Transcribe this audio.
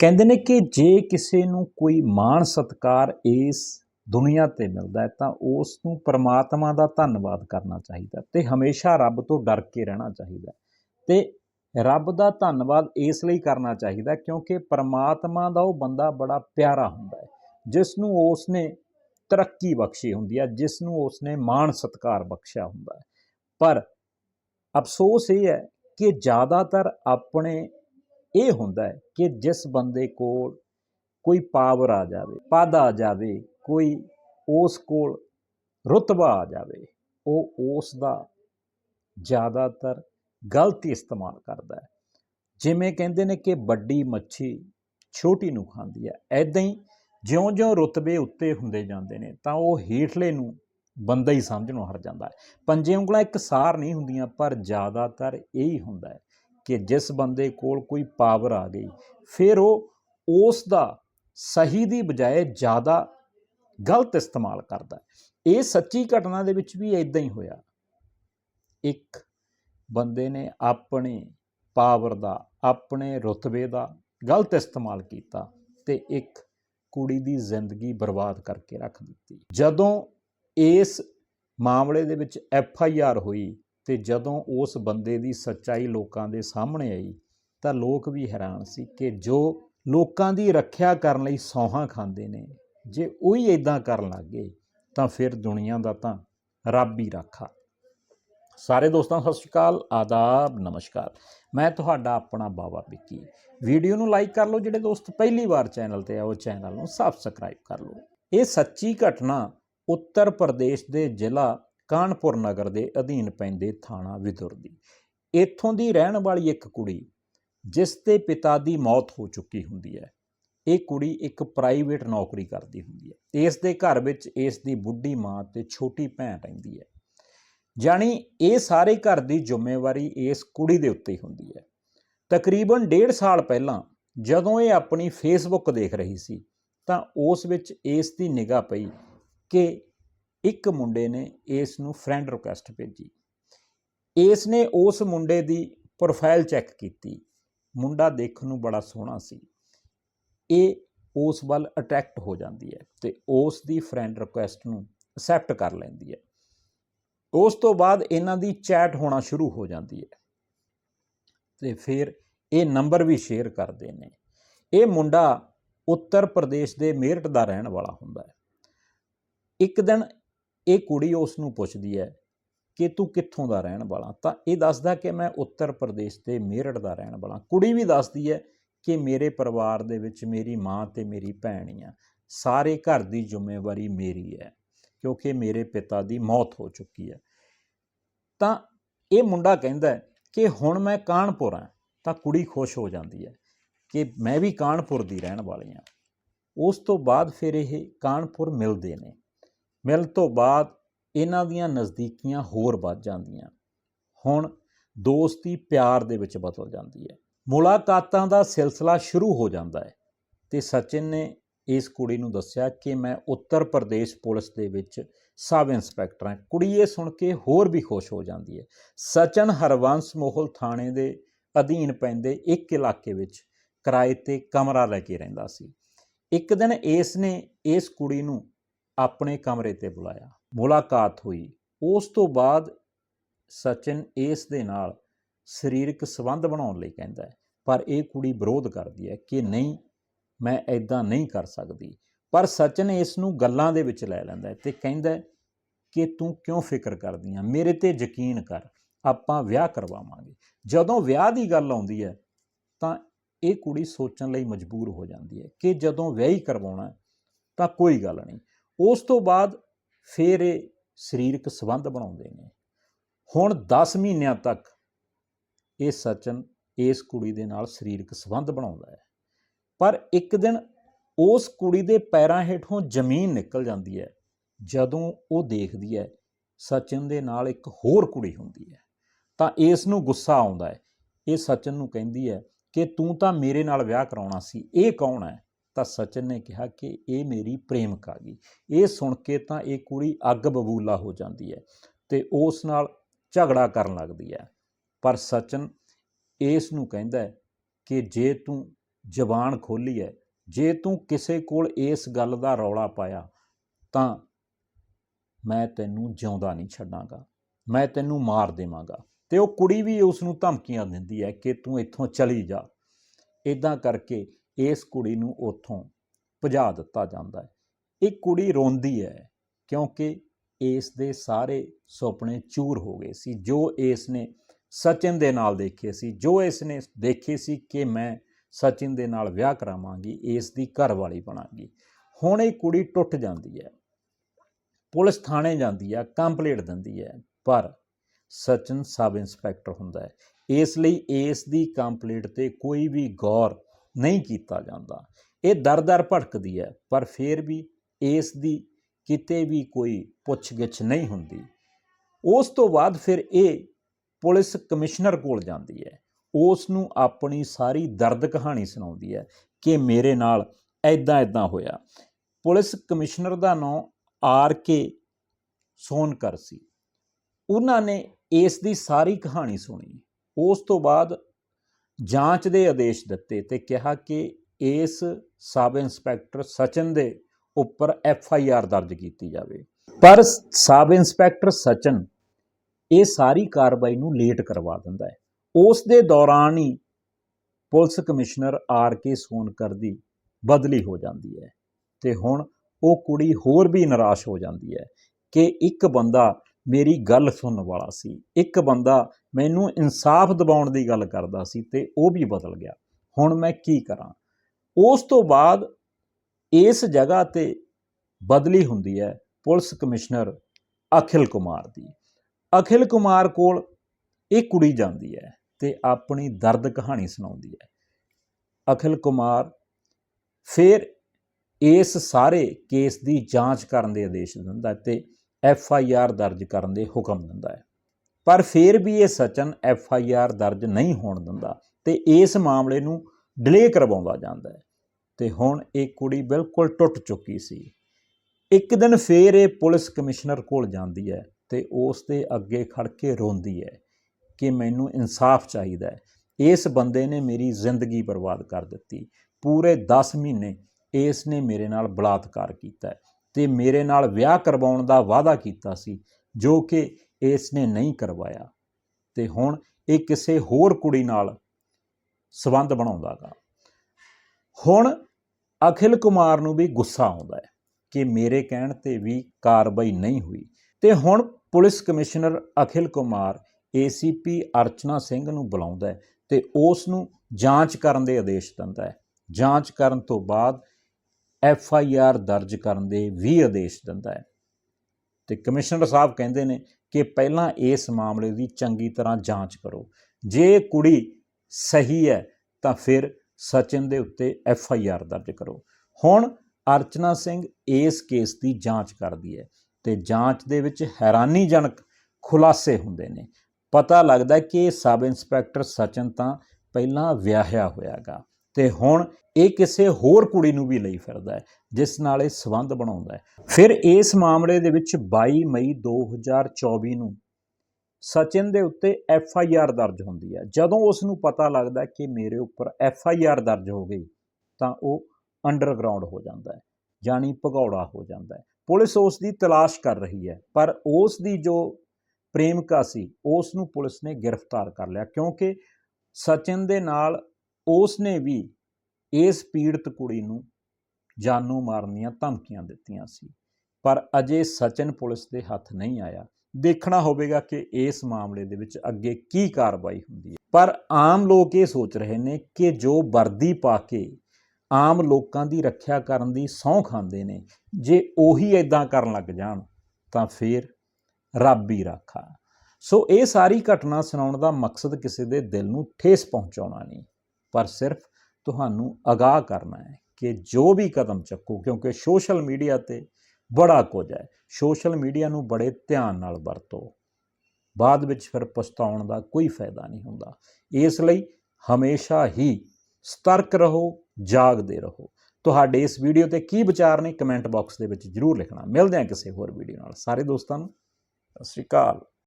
ਕਹਿੰਦੇ ਨੇ ਕਿ ਜੇ ਕਿਸੇ ਨੂੰ ਕੋਈ ਮਾਣ ਸਤਕਾਰ ਇਸ ਦੁਨੀਆ ਤੇ ਮਿਲਦਾ ਹੈ, ਤਾਂ ਉਸ ਨੂੰ ਪਰਮਾਤਮਾ ਦਾ ਧੰਨਵਾਦ ਕਰਨਾ ਚਾਹੀਦਾ ਤੇ ਹਮੇਸ਼ਾ ਰੱਬ ਤੋਂ ਡਰ ਕੇ ਰਹਿਣਾ ਚਾਹੀਦਾ ਤੇ ਰੱਬ ਦਾ ਧੰਨਵਾਦ ਇਸ ਲਈ ਕਰਨਾ ਚਾਹੀਦਾ ਕਿਉਂਕਿ ਪਰਮਾਤਮਾ ਦਾ ਉਹ ਬੰਦਾ ਬੜਾ ਪਿਆਰਾ ਹੁੰਦਾ ਹੈ ਜਿਸ ਨੂੰ ਉਸ ਨੇ ਤਰੱਕੀ ਬਖਸ਼ੀ ਹੁੰਦੀ ਹੈ ਜਿਸ ਨੂੰ ਉਸ ਨੇ ਮਾਣ ਸਤਕਾਰ ਬਖਸ਼ਿਆ ਹੁੰਦਾ ਹੈ। ਪਰ ਅਫਸੋਸ ਇਹ ਹੈ ਕਿ ਜ਼ਿਆਦਾਤਰ ਆਪਣੇ ਇਹ ਹੁੰਦਾ ਹੈ ਕਿ ਜਿਸ ਬੰਦੇ ਕੋਲ ਕੋਈ ਪਾਵਰ ਆ ਜਾਵੇ, ਪਦ ਆ ਜਾਵੇ, ਕੋਈ ਉਸ ਕੋਲ ਰੁਤਬਾ ਆ ਜਾਵੇ, ਉਹ ਉਸ ਦਾ ਜ਼ਿਆਦਾਤਰ ਗਲਤ ਇਸਤੇਮਾਲ ਕਰਦਾ ਹੈ। ਜਿਵੇਂ ਕਹਿੰਦੇ ਨੇ ਕਿ ਵੱਡੀ ਮੱਛੀ ਛੋਟੀ ਨੂੰ ਖਾਂਦੀ ਹੈ। ਐਦਾਂ ਹੀ ਜਿਉਂ-ਜਿਉਂ ਰੁਤਬੇ ਉੱਤੇ ਹੁੰਦੇ ਜਾਂਦੇ ਨੇ, ਤਾਂ ਉਹ ਹੇਠਲੇ ਨੂੰ ਬੰਦਾ ਹੀ ਸਮਝਣੋਂ ਹਟ ਜਾਂਦਾ ਹੈ। ਪੰਜੇ ਉਂਗਲਾਂ ਇੱਕ ਸਾਰ ਨਹੀਂ ਹੁੰਦੀਆਂ, ਪਰ ਜ਼ਿਆਦਾਤਰ ਇਹੀ ਹੁੰਦਾ ਹੈ ਕਿ ਜਿਸ ਬੰਦੇ ਕੋਲ ਕੋਈ ਪਾਵਰ ਆ ਗਈ, ਫਿਰ ਉਹ ਉਸ ਦਾ ਸਹੀ ਦੀ ਬਜਾਏ ਜ਼ਿਆਦਾ ਗਲਤ ਇਸਤੇਮਾਲ ਕਰਦਾ ਇਹ ਸੱਚੀ ਘਟਨਾ ਦੇ ਵਿੱਚ ਵੀ ਇਦਾਂ ਹੀ ਹੋਇਆ। ਇੱਕ ਬੰਦੇ ਨੇ ਆਪਣੀ ਪਾਵਰ ਦਾ, ਆਪਣੇ ਰੁਤਬੇ ਦਾ ਗਲਤ ਇਸਤੇਮਾਲ ਕੀਤਾ ਤੇ ਇੱਕ ਕੁੜੀ ਦੀ ਜ਼ਿੰਦਗੀ ਬਰਬਾਦ ਕਰਕੇ ਰੱਖ ਦਿੱਤੀ। ਜਦੋਂ ਇਸ ਮਾਮਲੇ ਦੇ ਵਿੱਚ ਐਫ ਆਈ ਆਰ ਹੋਈ ਤੇ ਜਦੋਂ ਉਸ ਬੰਦੇ ਦੀ ਸੱਚਾਈ ਲੋਕਾਂ ਦੇ ਸਾਹਮਣੇ ਆਈ, ਤਾਂ ਲੋਕ ਵੀ ਹੈਰਾਨ ਸੀ ਕਿ ਜੋ ਲੋਕਾਂ ਦੀ ਰੱਖਿਆ ਕਰਨ ਲਈ ਸੌਹਾਂ ਖਾਂਦੇ ਨੇ, ਜੇ ਉਹੀ ਇਦਾਂ ਕਰਨ ਲੱਗ ਗਏ, ਤਾਂ ਫਿਰ ਦੁਨੀਆ ਦਾ ਤਾਂ ਰੱਬ ਹੀ ਰਾਖਾ ਸਾਰੇ ਦੋਸਤਾਂ, ਸਤਿ ਸ਼੍ਰੀ ਅਕਾਲ, ਆਦਾਬ, ਨਮਸਕਾਰ। ਮੈਂ ਤੁਹਾਡਾ ਆਪਣਾ ਬਾਬਾ ਵਿੱਕੀ। ਵੀਡੀਓ ਨੂੰ ਲਾਈਕ ਕਰ ਲਓ, ਜਿਹੜੇ ਦੋਸਤ ਪਹਿਲੀ ਵਾਰ ਚੈਨਲ ਤੇ ਆ, ਉਹ ਚੈਨਲ ਨੂੰ ਸਬਸਕ੍ਰਾਈਬ ਕਰ ਲਓ। ਇਹ ਸੱਚੀ ਘਟਨਾ ਉੱਤਰ ਪ੍ਰਦੇਸ਼ ਦੇ ਜ਼ਿਲ੍ਹਾ ਕਾਨਪੁਰ ਨਗਰ ਦੇ ਅਧੀਨ ਪੈਂਦੇ ਥਾਣਾ ਵਿਦੁਰ ਦੀ। ਇੱਥੋਂ ਦੀ ਰਹਿਣ ਵਾਲੀ ਇੱਕ ਕੁੜੀ, ਜਿਸ ਦੇ ਪਿਤਾ ਦੀ ਮੌਤ ਹੋ ਚੁੱਕੀ ਹੁੰਦੀ ਹੈ। ਇਹ ਕੁੜੀ ਇੱਕ ਪ੍ਰਾਈਵੇਟ ਨੌਕਰੀ ਕਰਦੀ ਹੁੰਦੀ ਹੈ। ਇਸ ਦੇ ਘਰ ਵਿੱਚ ਇਸ ਦੀ ਬੁੱਢੀ ਮਾਂ ਤੇ ਛੋਟੀ ਭੈਣ ਰਹਿੰਦੀ ਹੈ। ਜਾਣੀ ਇਹ ਸਾਰੇ ਘਰ ਦੀ ਜ਼ਿੰਮੇਵਾਰੀ ਇਸ ਕੁੜੀ ਦੇ ਉੱਤੇ ਹੀ ਹੁੰਦੀ ਹੈ। ਤਕਰੀਬਨ 1.5 ਸਾਲ ਪਹਿਲਾਂ ਜਦੋਂ ਇਹ ਆਪਣੀ ਫੇਸਬੁੱਕ ਦੇਖ ਰਹੀ ਸੀ, ਤਾਂ ਉਸ ਵਿੱਚ ਇਸ ਦੀ ਨਿਗਾਹ ਪਈ ਕਿ ਇੱਕ ਮੁੰਡੇ ਨੇ ਇਸ ਨੂੰ ਫਰੈਂਡ ਰਿਕੁਐਸਟ ਭੇਜੀ। ਇਸ ਨੇ ਉਸ ਮੁੰਡੇ ਦੀ ਪ੍ਰੋਫਾਈਲ ਚੈੱਕ ਕੀਤੀ। ਮੁੰਡਾ ਦੇਖਣ ਨੂੰ ਬੜਾ ਸੋਹਣਾ ਸੀ। ਇਹ ਉਸ ਵੱਲ ਅਟਰੈਕਟ ਹੋ ਜਾਂਦੀ ਹੈ ਤੇ ਉਸ ਦੀ ਫਰੈਂਡ ਰਿਕੁਐਸਟ ਨੂੰ ਅਸੈਪਟ ਕਰ ਲੈਂਦੀ ਹੈ। ਉਸ ਤੋਂ ਬਾਅਦ ਇਹਨਾਂ ਦੀ ਚੈਟ ਹੋਣਾ ਸ਼ੁਰੂ ਹੋ ਜਾਂਦੀ ਹੈ। ਤੇ ਫਿਰ ਇਹ ਨੰਬਰ ਵੀ ਸ਼ੇਅਰ ਕਰਦੇ ਨੇ। ਇਹ ਮੁੰਡਾ ਉੱਤਰ ਪ੍ਰਦੇਸ਼ ਦੇ ਮੇਰਠ ਦਾ ਰਹਿਣ ਵਾਲਾ ਹੁੰਦਾ ਹੈ। ਇੱਕ ਦਿਨ ਇਹ ਕੁੜੀ ਉਸ ਨੂੰ ਪੁੱਛਦੀ ਹੈ ਕਿ ਤੂੰ ਕਿੱਥੋਂ ਦਾ ਰਹਿਣ ਵਾਲਾ? ਤਾਂ ਇਹ ਦੱਸਦਾ ਕਿ ਮੈਂ ਉੱਤਰ ਪ੍ਰਦੇਸ਼ ਦੇ ਮੇਰਠ ਦਾ ਰਹਿਣ ਵਾਲਾ। ਕੁੜੀ ਵੀ ਦੱਸਦੀ ਹੈ ਕਿ ਮੇਰੇ ਪਰਿਵਾਰ ਦੇ ਵਿੱਚ ਮੇਰੀ ਮਾਂ ਤੇ ਮੇਰੀ ਭੈਣ ਹੀ ਆ। ਸਾਰੇ ਘਰ ਦੀ ਜ਼ਿੰਮੇਵਾਰੀ ਮੇਰੀ ਹੈ, ਕਿਉਂਕਿ ਮੇਰੇ ਪਿਤਾ ਦੀ ਮੌਤ ਹੋ ਚੁੱਕੀ ਹੈ। ਤਾਂ ਇਹ ਮੁੰਡਾ ਕਹਿੰਦਾ ਕਿ ਹੁਣ ਮੈਂ ਕਾਨਪੁਰ ਹਾਂ, ਤਾਂ ਕੁੜੀ ਖੁਸ਼ ਹੋ ਜਾਂਦੀ ਹੈ ਕਿ ਮੈਂ ਵੀ ਕਾਨਪੁਰ ਦੀ ਰਹਿਣ ਵਾਲੀ ਹਾਂ। ਉਸ ਤੋਂ ਬਾਅਦ ਫਿਰ ਇਹ ਕਾਨਪੁਰ ਮਿਲਦੇ ਨੇ। ਮਿਲ ਤੋਂ ਬਾਅਦ ਇਹਨਾਂ ਦੀਆਂ ਨਜ਼ਦੀਕੀਆਂ ਹੋਰ ਵੱਧ ਜਾਂਦੀਆਂ। ਹੁਣ ਦੋਸਤੀ ਪਿਆਰ ਦੇ ਵਿੱਚ ਬਦਲ ਜਾਂਦੀ ਹੈ। ਮੁਲਾਕਾਤਾਂ ਦਾ ਸਿਲਸਿਲਾ ਸ਼ੁਰੂ ਹੋ ਜਾਂਦਾ ਹੈ ਤੇ ਸਚਿਨ ਨੇ ਇਸ ਕੁੜੀ ਨੂੰ ਦੱਸਿਆ ਕਿ ਮੈਂ ਉੱਤਰ ਪ੍ਰਦੇਸ਼ ਪੁਲਿਸ ਦੇ ਵਿੱਚ ਸਬ ਇੰਸਪੈਕਟਰ ਹਾਂ। ਕੁੜੀ ਇਹ ਸੁਣ ਕੇ ਹੋਰ ਵੀ ਖੁਸ਼ ਹੋ ਜਾਂਦੀ ਹੈ। ਸਚਨ ਹਰਵੰਸ ਮੋਹਲ ਥਾਣੇ ਦੇ ਅਧੀਨ ਪੈਂਦੇ ਇੱਕ ਇਲਾਕੇ ਵਿੱਚ ਕਿਰਾਏ ਤੇ ਕਮਰਾ ਲੈ ਕੇ ਰਹਿੰਦਾ ਸੀ। ਇੱਕ ਦਿਨ ਇਸ ਨੇ ਇਸ ਕੁੜੀ ਨੂੰ ਆਪਣੇ ਕਮਰੇ ਤੇ ਬੁਲਾਇਆ। ਮੁਲਾਕਾਤ ਹੋਈ। ਉਸ ਤੋਂ ਬਾਅਦ ਸਚਿਨ ਇਸ ਦੇ ਨਾਲ ਸਰੀਰਕ ਸੰਬੰਧ ਬਣਾਉਣ ਲਈ ਕਹਿੰਦਾ ਹੈ, ਪਰ ਇਹ ਕੁੜੀ ਵਿਰੋਧ ਕਰਦੀ ਹੈ ਕਿ ਨਹੀਂ, ਮੈਂ ਐਦਾਂ ਨਹੀਂ ਕਰ ਸਕਦੀ। ਪਰ ਸਚਿਨ ਇਸ ਨੂੰ ਗੱਲਾਂ ਦੇ ਵਿੱਚ ਲੈ ਲੈਂਦਾ ਹੈ ਤੇ ਕਹਿੰਦਾ ਹੈ ਕਿ ਤੂੰ ਕਿਉਂ ਫਿਕਰ ਕਰਦੀ ਆ? ਮੇਰੇ ਤੇ ਯਕੀਨ ਕਰ, ਆਪਾਂ ਵਿਆਹ ਕਰਵਾਵਾਂਗੇ। ਜਦੋਂ ਵਿਆਹ ਦੀ ਗੱਲ ਆਉਂਦੀ ਹੈ, ਤਾਂ ਇਹ ਕੁੜੀ ਸੋਚਣ ਲਈ ਮਜਬੂਰ ਹੋ ਜਾਂਦੀ ਹੈ ਕਿ ਜਦੋਂ ਵਿਆਹ ਹੀ ਕਰਵਾਉਣਾ ਤਾਂ ਕੋਈ ਗੱਲ ਨਹੀਂ। ਉਸ ਤੋਂ ਬਾਅਦ ਫਿਰ ਇਹ ਸਰੀਰਕ ਸੰਬੰਧ ਬਣਾਉਂਦੇ ਨੇ। ਹੁਣ 10 ਮਹੀਨਿਆਂ ਤੱਕ ਇਹ ਸਚਨ ਇਸ ਕੁੜੀ ਦੇ ਨਾਲ ਸਰੀਰਕ ਸੰਬੰਧ ਬਣਾਉਂਦਾ ਹੈ। ਪਰ ਇੱਕ ਦਿਨ ਉਸ ਕੁੜੀ ਦੇ ਪੈਰਾਂ ਹੇਠੋਂ ਜ਼ਮੀਨ ਨਿਕਲ ਜਾਂਦੀ ਹੈ, ਜਦੋਂ ਉਹ ਦੇਖਦੀ ਹੈ ਸਚਿਨ ਦੇ ਨਾਲ ਇੱਕ ਹੋਰ ਕੁੜੀ ਹੁੰਦੀ ਹੈ। ਤਾਂ ਇਸ ਨੂੰ ਗੁੱਸਾ ਆਉਂਦਾ ਹੈ। ਇਹ ਸਚਿਨ ਨੂੰ ਕਹਿੰਦੀ ਹੈ ਕਿ ਤੂੰ ਤਾਂ ਮੇਰੇ ਨਾਲ ਵਿਆਹ ਕਰਾਉਣਾ ਸੀ, ਇਹ ਕੌਣ ਹੈ? ਤਾਂ ਸਚਿਨ ਨੇ ਕਿਹਾ ਕਿ ਇਹ ਮੇਰੀ ਪ੍ਰੇਮਿਕਾ ਗਈ ਇਹ ਸੁਣ ਕੇ ਤਾਂ ਇਹ ਕੁੜੀ ਅੱਗ ਬਬੂਲਾ ਹੋ ਜਾਂਦੀ ਹੈ ਤੇ ਉਸ ਨਾਲ ਝਗੜਾ ਕਰਨ ਲੱਗਦੀ ਹੈ। ਪਰ ਸਚਿਨ ਇਸ ਨੂੰ ਕਹਿੰਦਾ ਹੈ ਕਿ ਜੇ ਤੂੰ ਜ਼ਬਾਨ ਖੋਲੀ ਹੈ, ਜੇ ਤੂੰ ਕਿਸੇ ਕੋਲ ਇਸ ਗੱਲ ਦਾ ਰੌਲਾ ਪਾਇਆ, ਤਾਂ ਮੈਂ ਤੈਨੂੰ ਜਿਉਂਦਾ ਨਹੀਂ ਛੱਡਾਂਗਾ। ਮੈਂ ਤੈਨੂੰ ਮਾਰ ਦੇਵਾਂਗਾ। ਤੇ ਉਹ ਕੁੜੀ ਵੀ ਉਸ ਨੂੰ ਧਮਕੀਆਂ ਦਿੰਦੀ ਹੈ ਕਿ ਤੂੰ ਇੱਥੋਂ ਚਲੀ ਜਾ। ਇਦਾਂ ਕਰਕੇ ਇਸ ਕੁੜੀ ਨੂੰ ਉੱਥੋਂ ਭਜਾ ਦਿੱਤਾ ਜਾਂਦਾ ਹੈ। ਇਹ ਕੁੜੀ ਰੋਂਦੀ ਹੈ ਕਿਉਂਕਿ ਇਸ ਦੇ ਸਾਰੇ ਸੁਪਨੇ ਚੂਰ ਹੋ ਗਏ ਸੀ। ਜੋ ਇਸ ਨੇ ਸਚਿਨ ਦੇ ਨਾਲ ਦੇਖੇ ਸੀ, ਜੋ ਇਸ ਨੇ ਦੇਖੇ ਸੀ ਕਿ ਮੈਂ ਸਚਿਨ ਦੇ ਨਾਲ ਵਿਆਹ ਕਰਾਵਾਂਗੀ, ਇਸ ਦੀ ਘਰ ਵਾਲੀ ਬਣਾਂਗੀ। ਹੁਣ ਇਹ ਕੁੜੀ ਟੁੱਟ ਜਾਂਦੀ ਹੈ, ਪੁਲਿਸ ਥਾਣੇ ਜਾਂਦੀ ਹੈ, ਕੰਪਲੇਂਟ ਦਿੰਦੀ ਹੈ, ਪਰ ਸਚਿਨ ਸਬ ਇੰਸਪੈਕਟਰ ਹੁੰਦਾ ਹੈ। ਇਸ ਲਈ ਇਸ ਦੀ ਕੰਪਲੇਂਟ ਤੇ ਕੋਈ ਵੀ ਗੌਰ ਨਹੀਂ ਕੀਤਾ ਜਾਂਦਾ। ਇਹ ਦਰ-ਦਰ ਭਟਕਦੀ ਹੈ, ਪਰ ਫਿਰ ਵੀ ਇਸ ਦੀ ਕਿਤੇ ਵੀ ਕੋਈ ਪੁੱਛਗਿੱਛ ਨਹੀਂ ਹੁੰਦੀ। ਉਸ ਤੋਂ ਬਾਅਦ ਫਿਰ ਇਹ ਪੁਲਿਸ ਕਮਿਸ਼ਨਰ ਕੋਲ ਜਾਂਦੀ ਹੈ। ਉਸ ਨੂੰ ਆਪਣੀ ਸਾਰੀ ਦਰਦ ਕਹਾਣੀ ਸੁਣਾਉਂਦੀ ਹੈ ਕਿ ਮੇਰੇ ਨਾਲ ਐਦਾਂ ਐਦਾਂ ਹੋਇਆ। ਪੁਲਿਸ ਕਮਿਸ਼ਨਰ ਦਾ ਨਾਮ ਆਰ ਕੇ ਸੋਨਕਰ ਸੀ। ਉਹਨਾਂ ਨੇ ਇਸ ਦੀ ਸਾਰੀ ਕਹਾਣੀ ਸੁਣੀ। ਉਸ ਤੋਂ ਬਾਅਦ ਜਾਂਚ ਦੇ ਆਦੇਸ਼ ਦਿੱਤੇ ਤੇ ਕਿਹਾ ਕਿ ਇਸ ਸਬ ਇੰਸਪੈਕਟਰ ਸਚਿਨ ਦੇ ਉੱਪਰ ਐਫ ਆਈ ਆਰ ਦਰਜ ਕੀਤੀ ਜਾਵੇ। ਪਰ ਸਬ ਇੰਸਪੈਕਟਰ ਸਚਿਨ ਇਹ ਸਾਰੀ ਕਾਰਵਾਈ ਨੂੰ ਲੇਟ ਕਰਵਾ ਦਿੰਦਾ ਹੈ। ਉਸ ਦੇ ਦੌਰਾਨ ਹੀ police commissioner R K Sonkar ਦੀ ਬਦਲੀ ਹੋ ਜਾਂਦੀ ਹੈ ਤੇ ਹੁਣ ਉਹ ਕੁੜੀ ਹੋਰ ਵੀ ਨਿਰਾਸ਼ ਹੋ ਜਾਂਦੀ ਹੈ ਕਿ ਇੱਕ ਬੰਦਾ ਮੇਰੀ ਗੱਲ ਸੁਣਨ ਵਾਲਾ ਸੀ। ਇੱਕ ਬੰਦਾ ਮੈਨੂੰ ਇਨਸਾਫ ਦਿਵਾਉਣ ਦੀ ਗੱਲ ਕਰਦਾ ਸੀ ਤੇ ਉਹ ਵੀ ਬਦਲ ਗਿਆ। ਹੁਣ ਮੈਂ ਕੀ ਕਰਾਂ? ਉਸ ਤੋਂ ਬਾਅਦ ਇਸ ਜਗ੍ਹਾ ਤੇ ਬਦਲੀ ਹੁੰਦੀ ਹੈ ਪੁਲਿਸ ਕਮਿਸ਼ਨਰ ਅਖਿਲ ਕੁਮਾਰ ਦੀ। ਅਖਿਲ ਕੁਮਾਰ ਕੋਲ ਇਹ ਕੁੜੀ ਜਾਂਦੀ ਹੈ ਤੇ ਆਪਣੀ ਦਰਦ ਕਹਾਣੀ ਸੁਣਾਉਂਦੀ ਹੈ। ਅਖਿਲ ਕੁਮਾਰ ਫਿਰ ਇਸ ਸਾਰੇ ਕੇਸ ਦੀ ਜਾਂਚ ਕਰਨ ਦੇ ਆਦੇਸ਼ ਦਿੰਦਾ ਹੈ ਤੇ ਐਫ ਆਈ ਆਰ ਦਰਜ ਕਰਨ ਦੇ ਹੁਕਮ ਦਿੰਦਾ ਹੈ। ਪਰ ਫਿਰ ਵੀ ਇਹ ਸਚਨ ਐਫ ਆਈ ਆਰ ਦਰਜ ਨਹੀਂ ਹੋਣ ਦਿੰਦਾ ਤੇ ਇਸ ਮਾਮਲੇ ਨੂੰ ਡਿਲੇ ਕਰਵਾਉਂਦਾ ਜਾਂਦਾ ਹੈ। ਤੇ ਹੁਣ ਇਹ ਕੁੜੀ ਬਿਲਕੁਲ ਟੁੱਟ ਚੁੱਕੀ ਸੀ। ਇੱਕ ਦਿਨ ਫੇਰ ਇਹ ਪੁਲਿਸ ਕਮਿਸ਼ਨਰ ਕੋਲ ਜਾਂਦੀ ਹੈ ਤੇ ਉਸ ਦੇ ਅੱਗੇ ਖੜ ਕੇ ਰੋਂਦੀ ਹੈ ਕਿ ਮੈਨੂੰ ਇਨਸਾਫ ਚਾਹੀਦਾ ਹੈ। ਇਸ ਬੰਦੇ ਨੇ ਮੇਰੀ ਜ਼ਿੰਦਗੀ ਬਰਬਾਦ ਕਰ ਦਿੱਤੀ। ਪੂਰੇ 10 ਮਹੀਨੇ ਇਸ ਨੇ ਮੇਰੇ ਨਾਲ ਬਲਾਤਕਾਰ ਕੀਤਾ ਹੈ। ਤੇ ਮੇਰੇ ਨਾਲ ਵਿਆਹ ਕਰਵਾਉਣ ਦਾ ਵਾਅਦਾ ਕੀਤਾ ਸੀ, ਜੋ ਕਿ ਇਸ ਨੇ ਨਹੀਂ ਕਰਵਾਇਆ। ਤੇ ਹੁਣ ਇਹ ਕਿਸੇ ਹੋਰ ਕੁੜੀ ਨਾਲ ਸਬੰਧ ਬਣਾਉਂਦਾਗਾ। ਹੁਣ ਅਖਿਲ ਕੁਮਾਰ ਨੂੰ ਵੀ ਗੁੱਸਾ ਆਉਂਦਾ ਹੈ ਕਿ ਮੇਰੇ ਕਹਿਣ ਤੇ ਵੀ ਕਾਰਵਾਈ ਨਹੀਂ ਹੋਈ। ਤੇ ਹੁਣ police commissioner Akhil Kumar ACP Archana Singh ਨੂੰ ਬੁਲਾਉਂਦਾ ਹੈ ਤੇ ਉਸ ਨੂੰ ਜਾਂਚ ਕਰਨ ਦੇ ਆਦੇਸ਼ ਦਿੰਦਾ ਹੈ। ਜਾਂਚ ਕਰਨ ਤੋਂ ਬਾਅਦ ਐਫ ਆਈ ਆਰ ਦਰਜ ਕਰਨ ਦੇ ਵੀ ਆਦੇਸ਼ ਦਿੰਦਾ ਹੈ। ਤੇ ਕਮਿਸ਼ਨਰ ਸਾਹਿਬ ਕਹਿੰਦੇ ਨੇ ਕਿ ਪਹਿਲਾਂ ਇਸ ਮਾਮਲੇ ਦੀ ਚੰਗੀ ਤਰ੍ਹਾਂ ਜਾਂਚ ਕਰੋ। ਜੇ ਕੁੜੀ ਸਹੀ ਹੈ, ਤਾਂ ਫਿਰ ਸਚਿਨ ਦੇ ਉੱਤੇ ਐਫ ਆਈ ਆਰ ਦਰਜ ਕਰੋ। ਹੁਣ ਅਰਚਨਾ ਸਿੰਘ ਇਸ ਕੇਸ ਦੀ ਜਾਂਚ ਕਰਦੀ ਹੈ ਤੇ ਜਾਂਚ ਦੇ ਵਿੱਚ ਹੈਰਾਨੀਜਨਕ ਖੁਲਾਸੇ ਹੁੰਦੇ ਨੇ। ਪਤਾ ਲੱਗਦਾ ਕਿ ਸਬ ਇੰਸਪੈਕਟਰ ਸਚਿਨ ਤਾਂ ਪਹਿਲਾਂ ਵਿਆਹਿਆ ਹੋਇਆਗਾ। ਤੇ ਹੁਣ ਇਹ ਕਿਸੇ ਹੋਰ ਕੁੜੀ ਨੂੰ ਵੀ ਲਈ ਫਿਰਦਾ ਹੈ, ਜਿਸ ਨਾਲ ਇਹ ਸਬੰਧ ਬਣਾਉਂਦਾ ਹੈ। ਫਿਰ ਇਸ ਮਾਮਲੇ ਦੇ ਵਿੱਚ 22 ਮਈ 2024 ਨੂੰ ਸਚਿਨ ਦੇ ਉੱਤੇ ਐਫ ਆਈ ਆਰ ਦਰਜ ਹੁੰਦੀ ਹੈ। ਜਦੋਂ ਉਸ ਨੂੰ ਪਤਾ ਲੱਗਦਾ ਕਿ ਮੇਰੇ ਉੱਪਰ ਐਫ ਆਈ ਆਰ ਦਰਜ ਹੋ ਗਈ, ਤਾਂ ਉਹ ਅੰਡਰਗਰਾਉਂਡ ਹੋ ਜਾਂਦਾ ਹੈ ਜਾਨੀ ਭਗੌੜਾ ਹੋ ਜਾਂਦਾ ਹੈ। ਪੁਲਿਸ ਉਸ ਦੀ ਤਲਾਸ਼ ਕਰ ਰਹੀ ਹੈ, ਪਰ ਉਸ ਦੀ ਜੋ ਪ੍ਰੇਮਿਕਾ ਸੀ, ਉਸ ਨੂੰ ਪੁਲਿਸ ਨੇ ਗ੍ਰਿਫਤਾਰ ਕਰ ਲਿਆ, ਕਿਉਂਕਿ ਸਚਿਨ ਦੇ ਨਾਲ ਉਸ ਨੇ ਵੀ ਇਸ ਪੀੜਤ ਕੁੜੀ ਨੂੰ ਜਾਨੋਂ ਮਾਰਨ ਦੀਆਂ ਧਮਕੀਆਂ ਦਿੱਤੀਆਂ ਸੀ। ਪਰ ਅਜੇ ਸਚਿਨ ਪੁਲਿਸ ਦੇ ਹੱਥ ਨਹੀਂ ਆਇਆ। ਦੇਖਣਾ ਹੋਵੇਗਾ ਕਿ ਇਸ ਮਾਮਲੇ ਦੇ ਵਿੱਚ ਅੱਗੇ ਕੀ ਕਾਰਵਾਈ ਹੁੰਦੀ ਹੈ। ਪਰ ਆਮ ਲੋਕ ਇਹ ਸੋਚ ਰਹੇ ਨੇ ਕਿ ਜੋ ਵਰਦੀ ਪਾ ਕੇ ਆਮ ਲੋਕਾਂ ਦੀ ਰੱਖਿਆ ਕਰਨ ਦੀ ਸਹੁੰ ਖਾਂਦੇ ਨੇ, ਜੇ ਉਹੀ ਇਦਾਂ ਕਰਨ ਲੱਗ ਜਾਣ, ਤਾਂ ਫੇਰ ਰੱਬ ਹੀ ਰਾਖਾ। ਸੋ ਇਹ ਸਾਰੀ ਘਟਨਾ ਸੁਣਾਉਣ ਦਾ ਮਕਸਦ ਕਿਸੇ ਦੇ ਦਿਲ ਨੂੰ ਠੇਸ ਪਹੁੰਚਾਉਣਾ ਨਹੀਂ। ਪਰ ਸਿਰਫ ਤੁਹਾਨੂੰ ਅਗਾਹ ਕਰਨਾ ਹੈ ਕਿ ਜੋ ਵੀ ਕਦਮ ਚੱਕੋ, ਕਿਉਂਕਿ ਸੋਸ਼ਲ ਮੀਡੀਆ ਤੇ ਬੜਾ ਕੁਝ ਹੈ। ਸੋਸ਼ਲ ਮੀਡੀਆ ਨੂੰ ਬੜੇ ਧਿਆਨ ਨਾਲ ਵਰਤੋ। ਬਾਅਦ ਵਿੱਚ ਫਿਰ ਪਛਤਾਉਣ ਦਾ ਕੋਈ ਫਾਇਦਾ ਨਹੀਂ ਹੁੰਦਾ। ਇਸ ਲਈ ਹਮੇਸ਼ਾ ਹੀ ਸਤਰਕ ਰਹੋ, ਜਾਗਦੇ ਰਹੋ। ਤੁਹਾਡੇ ਇਸ ਵੀਡੀਓ ਤੇ ਕੀ ਵਿਚਾਰ ਨੇ ਕਮੈਂਟ ਬਾਕਸ ਦੇ ਵਿੱਚ ਜਰੂਰ ਲਿਖਣਾ। ਮਿਲਦੇ ਹਾਂ ਕਿਸੇ ਹੋਰ ਵੀਡੀਓ ਨਾਲ। ਸਾਰੇ ਦੋਸਤਾਂ ਨੂੰ, ਸਤਿ ਸ਼੍ਰੀ ਅਕਾਲ।